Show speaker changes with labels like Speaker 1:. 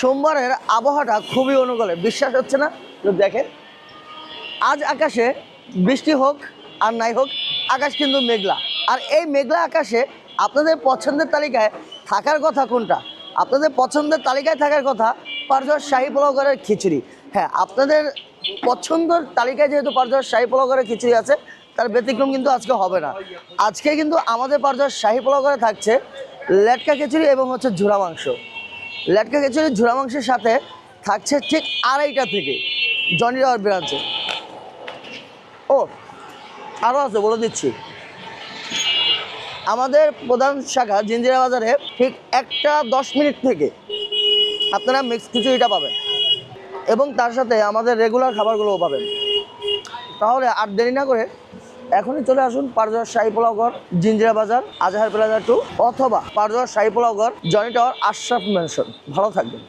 Speaker 1: সোমবারের আবহাওয়াটা খুবই অনুকূলে, বিশ্বাস হচ্ছে না? দেখেন, আজ আকাশে বৃষ্টি হোক আর নাই হোক, আকাশ কিন্তু মেঘলা। আর এই মেঘলা আকাশে আপনাদের পছন্দের তালিকায় থাকার কথা কোনটা? আপনাদের পছন্দের তালিকায় থাকার কথা পারজর শাহী পোলাওগড়ের খিচুড়ি। হ্যাঁ আপনাদের পছন্দের তালিকায় যেহেতু পারজর শাহী পোলাওগড়ের খিচুড়ি আছে, তার ব্যতিক্রম কিন্তু আজকে হবে না। আজকে কিন্তু আমাদের পারজর শাহী পোলাওগড়ে থাকছে লেটকা খিচুড়ি এবং হচ্ছে ঝুরা মাংস। লেটকা খিচুড়ির ঝুরা মাংসের সাথে, থাকছে ঠিক আড়াইটা থেকে। জনি রাওয়ার ব্রাঞ্চে ও আরও আছে, বলে দিচ্ছি। আমাদের প্রধান শাখা জিঞ্জিরা বাজারে ঠিক একটা দশ মিনিট থেকে আপনারা মিক্স খিচুড়িটা পাবেন। এবং তার সাথে আমাদের রেগুলার খাবারগুলোও পাবেন। তাহলে আর দেরি না করে এখনই চলে আসুন পারজোয়ার শাহী পোলাওঘর জিঞ্জিরা বাজার, আজহার প্লাজা টু, অথবা পারজোয়ার শাহী পোলাওঘর জনি টাওয়ার আশরাফ মেনশন ভালো থাকবেন।